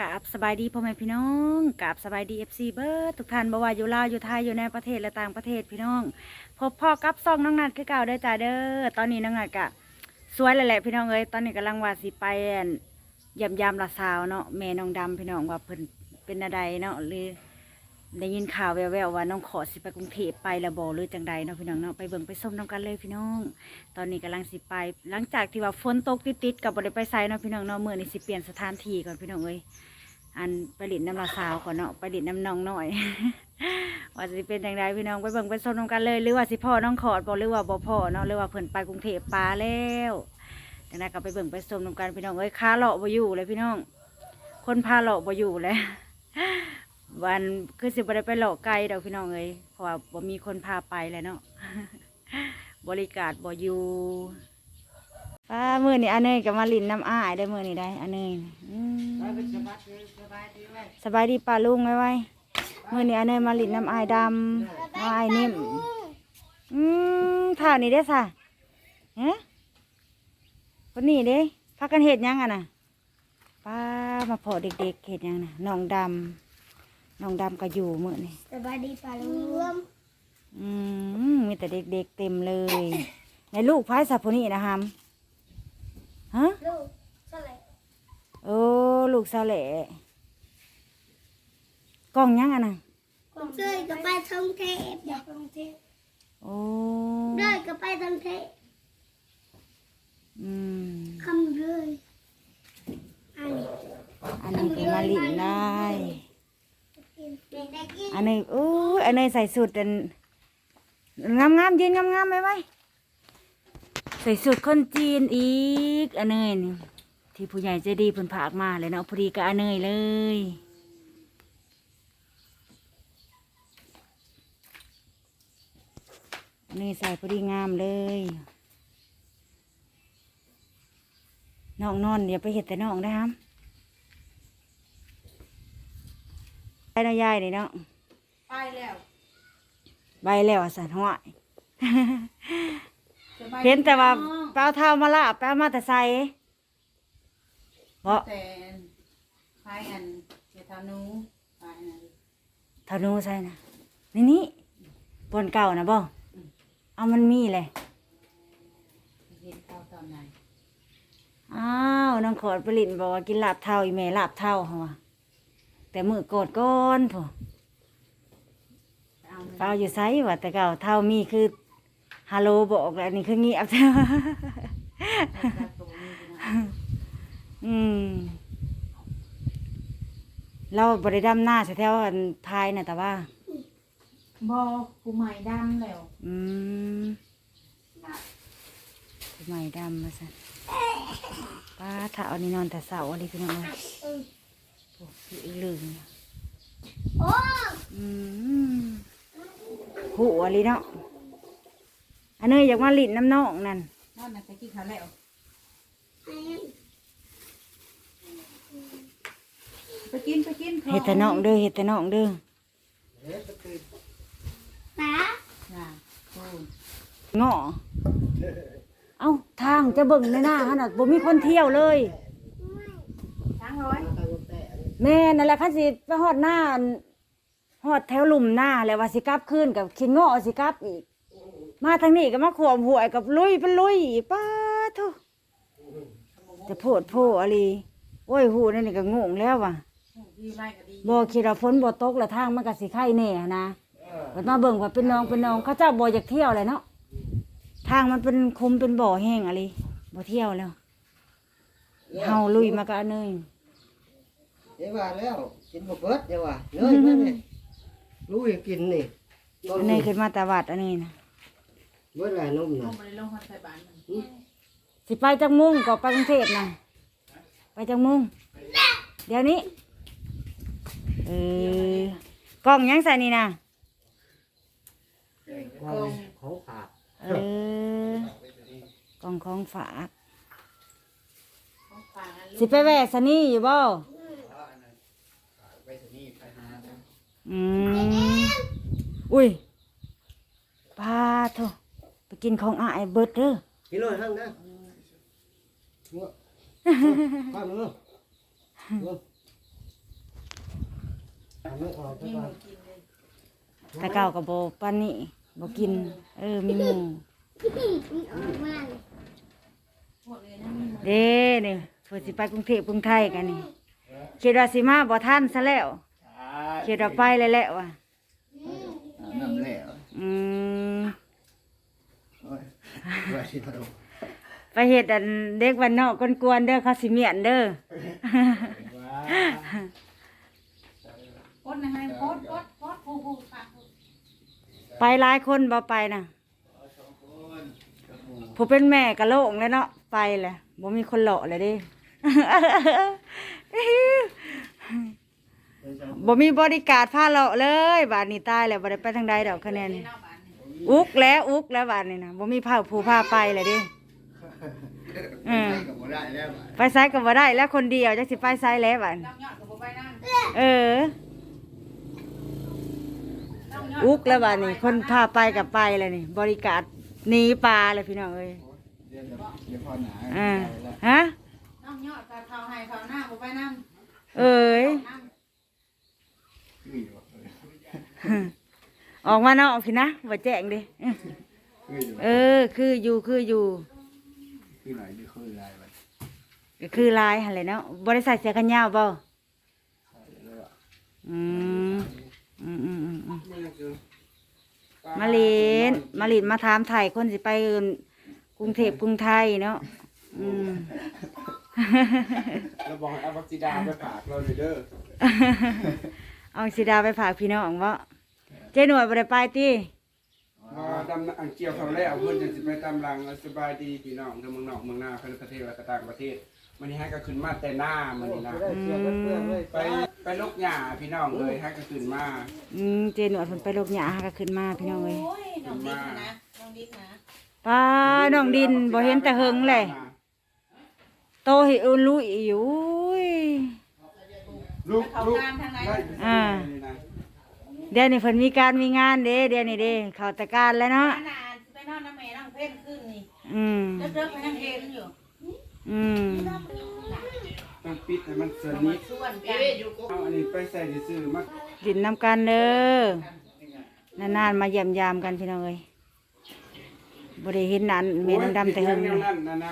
กับสบายดีพ่อแม่พี่น้องกับสบายดีเอฟซีเบิร์ดทุกท่านบ่ว่าอยู่ลาวอยู่ไทยอยู่ในประเทศและต่างประเทศพี่น้องพบพ่อกับซองน้องนัดคือเก่าได้จ้าเด้อตอนนี้น้องนัดกะสวยแล้วแหละพี่น้องเอ้ยตอนนี้กำลังว่าสิไปยำยำละสาวเนาะแม่น้องดำพี่น้องว่าเพิ่นเป็นอะไรเนาะหรือ ได้ยินข่าวแววๆว่าน้องขอสิไปกรุงเทพไปและบ่หรือจังใดเนาะพี่น้องเนาะไปเบิ่งไปส้มน้ำกันเลยพี่น้อง ตอนนี้กำลังสิไป หลังจากที่ว่าฝนตกติดๆกับบริไปไซเนาะพี่น้องเนาะเมื่อนี้สิเปลี่ยนสถานที่ก่อนพี่น้องเอ้ยอันไปลิดน้ำลาสาวก่อนเนาะไปลิดน้ำนองหน่อย ว่าสิเป็นอย่างไรพี่น้องไปเบิ่งไปส้มน้ำกันเลย หรือว่าสิพ่อน้องขอดบ่หรือว่าบ่พ่อเนาะหรือว่าเพิ่นไปกรุงเทพปลาแล้วดังนั้นก็ไปเบิ่งไปส้มน้ำกันพี่น้องเอ้ยค้าเลาะบ่อยู่เลยพี่น้อง คนพาเลาะบ่อยู่เลย วันคือสิบ่ได้ไปเลาะไกลดอกพี่น้องเอ้ยเพราะว่าบ่มีคนพาไปเลยเนาะ บริการบ่อยู่ป้ามือนี่อันเนยกับมาลินน้ำอ้ายได้มือนี่ได้อันเนยอืมสบายดีป้าลุงไว้ไว้มือนี่อันเนยมาลินน้ำอ้ายดำน้ำอ้ายนิ่มอืมท่านี่ได้สะเฮ้คนนี้เด้พักกันเห็ดยังอะนะป้ามาพอเด็กๆเห็ดยังน่ะน้องดำ น้องดำก็อยู่มือนี่สบายดีป่าลุงอืมมีแต่เด็กๆเต็มเลย ในลูกพายสับพนี่นะฮัมฮะลูกเท่าไหร่โอ้ลูกสาวแหล่กล้องยังอะนะผมเคยก็ไปท่องเที่ยวอยากท่องเที่ยวโอ้เลยก็ไปท่องเที่ยวอืมคำเลยอันนี้อันนี้เป็นมาลินได้เด็กได้กิน อันนี้โอ้อันนี้ใส่สุดอันงามงามยืนงามงามไหมไว้ใส่สุดคนจีนอีกอันเนยนี่ที่ผู้ใหญ่ใจดีเพิ่นผากมาเลยเนาะพอดีกับอันเนยเลยอันเนยใส่พอดีงามเลยน้องนอนเดี๋ยวไปเห็ดแต่น้องได้ครับ ไปเนาะยายนี่เนาะไปแล้วใบแล้วอะสันห้อยสบยดีเห็นแต่ว่าน้องเปล่าเท่ามาละแปลมาแต่ใส่เพราะแต่ไปอันเจทานูไปนั่นธนูใส่นะนี่นี่บนเก่านะบ่เอามันมีเลยเห็นเขาตอนไหนอ้าวน้องขอดผลิตบอกว่ากินลาบเท่าอีแม่ลาบเท่าเขาว่า แต่มือโกดก้อนพอเอาเปล่าอยู่ไซว่าแต่เก่าเท่ามีคือฮัลโหลบอกแล้วนี่คือเงียบเงินตัวนี้นะอืมเราบริดำหน้าแถวๆอันพายน่ะแต่ว่าบอกผู้ใหม่ดำแล้ว อืมทำไมดำมาสันป้าถ้าเอานี่นอนแต่เสาอะไรพี่น้อง เอ้ยโอ้ยลืมโอ้อืมหูอะไรเนาะอันนี้อยากมาลิ้นน้ำนองนั่นนั่นน่ะไปกินเขาวแล้วไปกินไปกินเห็ดแต่นองเด้อเห็ดแต่นองเด้อตาน่ะโอ้เงาะเอ้าทางจะเบิ่งในหน้าขนาดบ่มีคนเที่ยวเลยช้างร้อย แม่นั่นแหละคันสิไปฮอดหน้าอั่นฮอดแถวหลุมหน้าแล้วว่าสิกลับคืนกับขินงาะสิกลับอีก มาทางนี้ก็มาขวมหวยกับลุยเป็นลุยอีกป้าทุจะโพดโพอะไรโอ้ยหูนั่นนี่ก็งงแล้วว่ะดีไรก็ดีบ่คิดว่าฝนบ่ตกแล้วทางมันก็สิไข่แน่นะบัดมาเบิ่งว่าเป็นน้องเป็นน้องเขาเจ้าบ่อยากเที่ยวเลยเนาะทางมันเป็นคุมเป็นบ่อแห้งอะไรบ่เที่ยวแล้วเฮาลุยมาก็อันเนย เดี๋ยวว่าแล้ว กินบ่เบิดเดี๋ยวว่าเนยมาเนี่ยรู้อยากกินนี่ต้อันเนยขึ้นมาแต่วัดอันนี้นะเบิดหลายนมลนะงไปลงคนใส่บานมันสิไปจังมุ่งก็ไปกรุงเทพนะไปจังมุ่ง เดี๋ยวนี้เออกล้องยังใส่นี่นะของของฝากเออกล่องของฝากของฝากอันสิไปแวะสนี่อยู่บ่ อืมอุ้ยปลาโถไปกินของอายเบิดเด้อกินเลยทั้งนั้นงัวข้าวเนื้ออันนี้ออกไปมีหก่อมูนกินเลยแต่เก่ากับโบปานนี่บ่กิน เออมีหมูมันออกมาเลยหมดเลยนะมีหมูเด้นี่เพิ่นสิไปกรุงเทพกรุงไทยกันนี่คิดว่าสิมาบ่ทันซะแล้ว คิดว่าไปแล้วแหละว่ะน้ำแล้วอืมโอ้ยว่าสิมาดูไปเฮ็ดอันเด็กวันนอกกวนๆเด้อเขาสิเมียนเด้อโคตรนะให้โคตรโคตรโคตรผู้ผู้ค่ะไปหลายคนบ่ไปน่ะ ผู้เป็นแม่ก็โล่งแล้วเนาะไปแหละบ่มีคนหล่อเลยเด้ บ่มีบริการพาเลาะเลยบาดนี้ตายแล้วบ่ได้ไปทางใดดอกคะแนนนี่นอกบ้านนี่อุกแล้วอุกแล้วบาดนี้นะบ่มีผ้าผู้พาไปเลยเดิเออก็บ่ได้แล้วบัดไปไสก็บ่ได้แล้วคนเดียวจักสิไปไสแล้วบาดน้องยอดกับบ่ไปนั่งเออน้องยอดอุกแล้วบาดนี้ คนพาไปก็ไปแล้วนี่ บริการหนีปลาเลยพี่น้องเอ้ยเดี๋ยวเดี๋ยวพอหนาอ่าไปแล้วฮะน้องยอดกับเขาให้เขาหน้าบ่ไปนั่งเอ้ย นั่ง คืออยู่ ออกมานอกพี่นะบ่แจ้งเดิคืออยู่เออ คืออยู่คืออยู่ คือไหนนี่คืออะไรบัดก็คือลายหั่นแหละเนาะบ่ได้ใส่เสื้อกันยาวบ่แล้วอะอืมอืมอืมอืมอืมไม่ยังคือมาลินมาลินมาถามไทยคนสิไปกรุงเทพกรุงไทยเนาะอืมเราบอกให้เอาวัคซีดาไปฝากเราเลยเด้อเอาสิดาไปฝากพี่น้องบ่ เจ๊หน่วยบ่ได้ไปติมาดำอังเกียวเขาแล้วเพื่อนจะสิไปตามหลังสบายดีพี่น้องทั้งเมืองนอกเมืองหน้าภายในประเทศและก็ต่างประเทศมันนี่ให้ก็ขึ้นมาแต่หน้ามันนี่นะได้เสียเพื่อนๆเลยไปไปลกหญ้าพี่น้องเลยให้ก็ขึ้นมาอืมเจ๊หน่วยเพิ่นไปโลกหยาหาก็ขึ้นมาพี่น้องเอ้ยโอ้ยน้องดินนะน้องดินนะป้าน้องดินบ่เห็นแต่เฮิงเลยโตหิอุลุยอยู่อุ้ยลูกเขาลูกการทางไหนได้อ่านี่นะ เดี๋ยวนี้เพิ่นมีการมีงานเด้เดี๋ยวนี้เด้เข้าแต่การแล้วเนาะ ขนาดไปนอนน้ำแม่น้องเพ่นขึ้นนี่อืม เลิกๆไปนั่งเห็นอยู่อืม ต้องปิดให้มันสเอานิมาทส่วนกันเอาอันนี้ไปใส่ซื่อๆมาดินนำกันเด้อนานๆมาเยี่ยมยามกันพี่น้องเอ้ยบ่ได้เห็นหนานแม่นดำๆแต่เฮิงแนเลวยนั่นนะนะ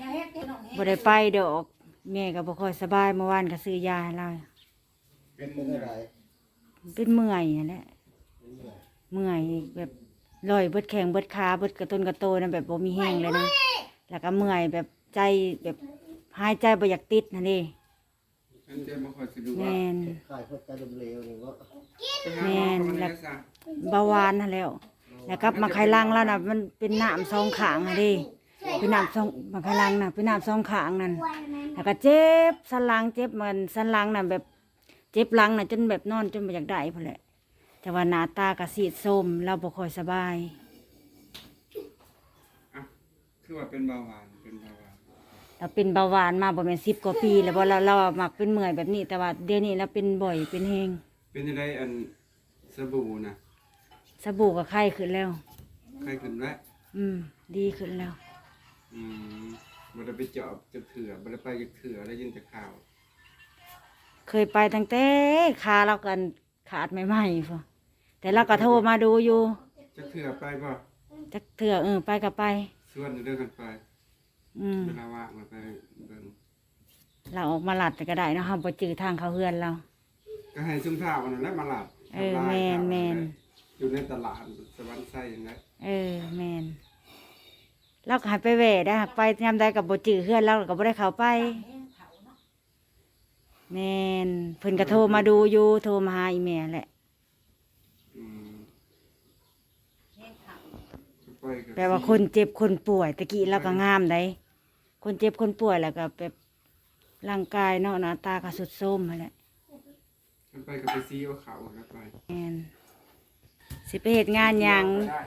อย่าเฮ็ดให้น้องเฮ็ดบ่ได้ไปดอกแม่ก็บ่ค่อยสบายเมื่อวานก็ซื้อยาให้เราเป็นเป็นอะไร เป็นเมื่อยนั่นแหละเมื่อยแบบลอยเบิดแข้งเบิดขาเบิดกระต้นกระโตนั่นแบบบ่มีแห้งเลยนะแล้วก็เมื่อยแบบใจแบบหายใจบ่อยากติดนั่นเด้อันเดียวมาคอยสะดวกแม่นขายพวกกระดุมเหลวนี่ว่าไปหาหมอเขามาแล้วซะเบาหวานนั่นแล้ว แล้วก็มาไขลังแล้วน่ะมันเป็นน้ำสองขางอะเด้เป็นน้ำสองมาไขลังน่ะเป็นน้ำสองขางนั่นวันนั้นแล้วก็เจ็บสันหลังเจ็บมันสันหลังน่ะแบบ เจ็บหลังน่ะจนแบบนอนจนบ่อยากได้พุ่นแหละ แต่ว่าหน้าตากระสีดส้มเราบ่ค่อยสบาย อะคือว่าเป็นเบาหวานเป็นเบาหวานเราเป็นเบาหวานมาบ่แม่น10กว่าปี แล้วบ่เราเรามักเป็นเมื่อยแบบนี้ แต่ว่าเดี๋ยวนี้เราเป็นบ่อยเป็นแฮงเป็นยังไงอันสบู่นะสบู่ก็ไข้ขึ้นแล้ว ใครขึ้นแล้วอืม ดีขึ้นแล้ว อืมบ่ได้ไปเจาะจะเถื่อบ่ได้ไปจะเถื่อได้ยินแต่ข่าว เคยไปตั้งแต่ขาเรากันขาดใหม่ๆพุ่นแต่เราก็โทรมาดูอยู่จะเถื่อไปบ่จักเถื่อเออไปก็ไป ส่วนเดินกันไปอืมเวลาว่างเราไปเบิ่งเราออกมาหลัดก็ได้เนาะเฮาบ่จื้อทางเขาเฮือนเรา ก็ให้ซุ่มท่าวันนั้นแหละมาหลับเออแม่นแม่นอยู่ในตลาดสวรรค์ไส้อย่างนั้นเออแมนเราก็ใหายไปแหว่ได้หักไปยามใดกับบ่จื้อเฮือนเราก็บ่ได้เข้าไป แมนเพิ่นก็โทรมาดูอยู่โทรมาหาอีแม่แหละ อืมไปกับแปลว่าคนเจ็บคนป่วยตะกี้เราก็งามได้ คนเจ็บคนป่วยแล้วก็แบบร่างกายเนาะหน้าตาก็สุดโทรมนั่นแหละไปกับไปซีว่าเขาแล้วไปแมนสิไปเฮ็ดงานหยัง ได้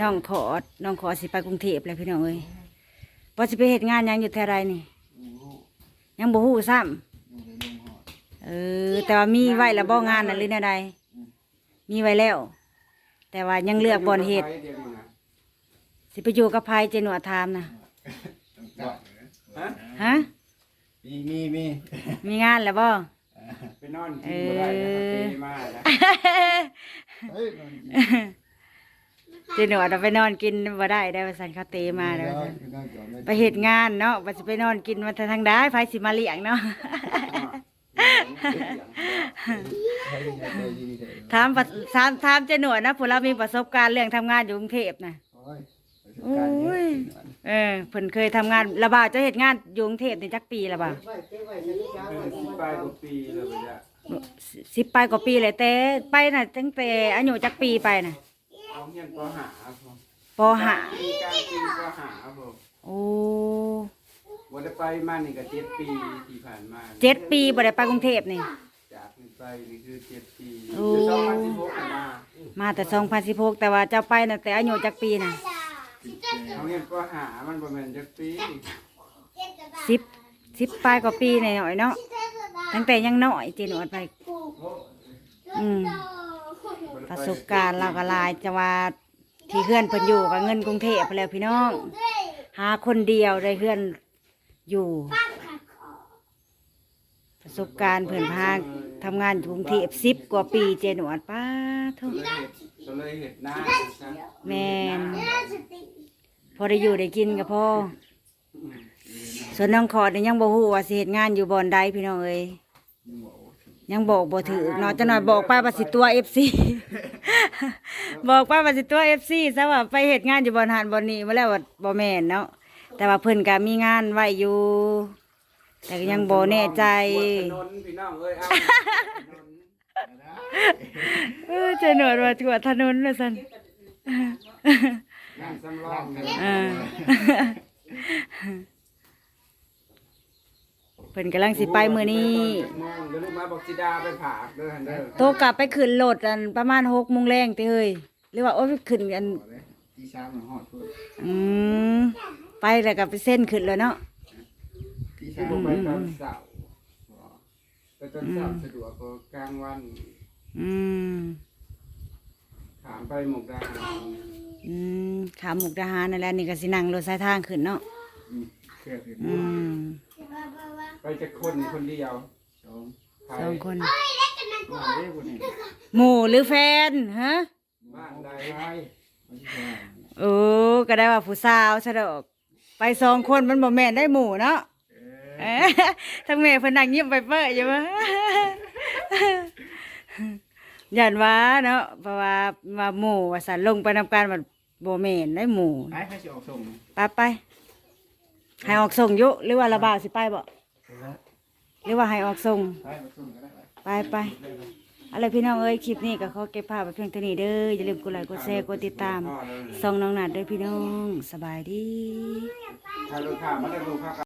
น้องขอดน้องขอสิไปกรุงเทพเลยพี่น้องเอ้ยพอสิไปเฮ็ดงานหยังอยู่แถวใดนี่ ยังบ่ฮู้ซ้ำเออ แต่ว่ามีไว้แล้วบ่งานน่ะหรือแนวใดมีไว้แล้ว แต่ว่ายังเลือกบ่อนเฮ็ดไปดี๋ยวนี้นะสิไปอยู่กับไผเจหนวดถามน่ะฮะฮะมีมีมีมีงานแล้วบ่ไปนอนกินบ่ได้นะเขาเตะมานะเฮ้ยนอนกินเจหนวดเอาไปนอนกินบ่ได้ได้ว่าสันเขาเตมาแล้วนว่าอนซั่นกินนอนจอดม่ไปเฮ็ดงานเนาะว่าสิไปนอนกินมาแต่ทางใดไผสิมาเลี้ยงเนาะให้ดีใจดีใจ ถามประถามถามเจหนวดนะผู้เรามีประสบการณ์เรื่องทำงานอยู่กรุงเทพนะโอ้ยประสบการณ์เยอะกินนอนเออเพิ่นเคยทำงานระบาดจะเฮ็ดงานอยู่กรุงเทพนี่จักปีละบ่าไว้เก็บไว้ในกาเอไว้อสิบปลายกว่าปีเลยบ่จ้ะสิบปลายกว่าปีเลยแต่ไปน่ะตั้งแต่อายุจักปีไปน่ะเอาเฮียนปหาผมปห้ามีการกินปหาผมโอ้ บ่ได้ไปมานี่ก็เจ็ดปีที่ผ่านมาเจ็ดปีบ่ได้ไปกรุงเทพนี่ จากนี้ไปนี่คือเจ็ดปีโอ้คือสองพันสิบหกมามาแต่2016แต่ว่าเจ้าไปน่ะแต่อายุจักปีน่ะเอาเฮียนปหามันบ่แม่นจักปีสิบสิบปลายกว่าปีหน่อยๆเนาะตั้งแต่ยังน้อยเจหนวดไป อืม ประสบการณ์เราก็หลายจะว่าที่เพื่อนเพิ่นอยู่กับเงินกรุงเทพไปแล้วพี่น้อง หาคนเดียวได้เพื่อน อยู่ ประสบการณ์เพื่อนพาทำงานอยู่กรุงเทพสิบกว่าปีเจนวดป้าทุกก็เลยเห็ดหน้าแมนพอได้อยู่ได้กินกับพ่อส่วนน้องขอดนี่ยังบ่ฮู้ว่าสิเฮ็ดงานอยู่บ่อนใดพี่น้องเอ้ยยังบอกบ่ถือเนาะจะหน่อยบอกป้าว่าสิตัว FC บอกป้าว่าสิตัว FC ซะว่าไปเฮ็ดงานอยู่บ่อนหันบ่อนนี้มาแล้วว่าบ่แม่นเนาะ แต่ว่าเพิ่นก็มีงานไว้อยู่ แต่ก็ยังบ่แน่ใจ ถนนพี่น้องเอ้ยเอาถนนเออเจะหนวดว่าทั่วถนนว่าซั่น งานสำรองเนี่ยเออเพิ่นกำลังสิไปมื้อนี้มองเดี๋ยวลูกมาบอกสิดาไปผากเด้อหั่นเด้อโตกลับไปขึ้นรถอันประมาณหกโมงแรงติเฮ้ยหรือว่าโอ้ยขึ้นอันที่เช้ามันฮอดพูดอืม ไปแล้วก็ไปเส้นขึ้นแล้วเนาะ ที่คือเช้าบ่ไปตอนเช้าไปตอนเช้าสะดวกกว่ากลางวันอืมถามไปหมกดาหารอืมขามมุกดาหารนั่นแหละนี่ก็สินั่งรถสายทางขึ้นเนาะอืมเครื่องขึ้นอืมไปจะคนคนเดียวสองไปสองคน มาเด้คนนี้หมู่หรือแฟนฮะบ้านใดไปมาที่แค่โอ้ก็ได้ว่าผู้สาวซะดอก ไปสองคนมันบ่แม่นได้หมู่เนาะเอเอ้ยทั้งแม่เพิ่นนั่งยิ้มไปเป้ออยู่วะยันว่าเนาะเพราะว่าว่าหมู่ว่าสันลงไปนำการว่าบ่แม่นได้หมู่ไปให้สิออกส่งไปไปให้ออกส่งอยู่หรือว่าระบาวสิไปบ่เสร็จแล้วหรือว่าให้ออกส่งไปมาส่งก็ได้ไปไป ไป อะไรพี่น้องเอ้ยคลิปนี้ก็ขอเก็บภาพไปเพียงเท่านี้เด้ออย่าลืมกดไลค์กดแชร์กดติดตามส่องน้องนัดด้วยพี่น้องสบายดี ถ้าลูกค้ามาได้ลูกค้า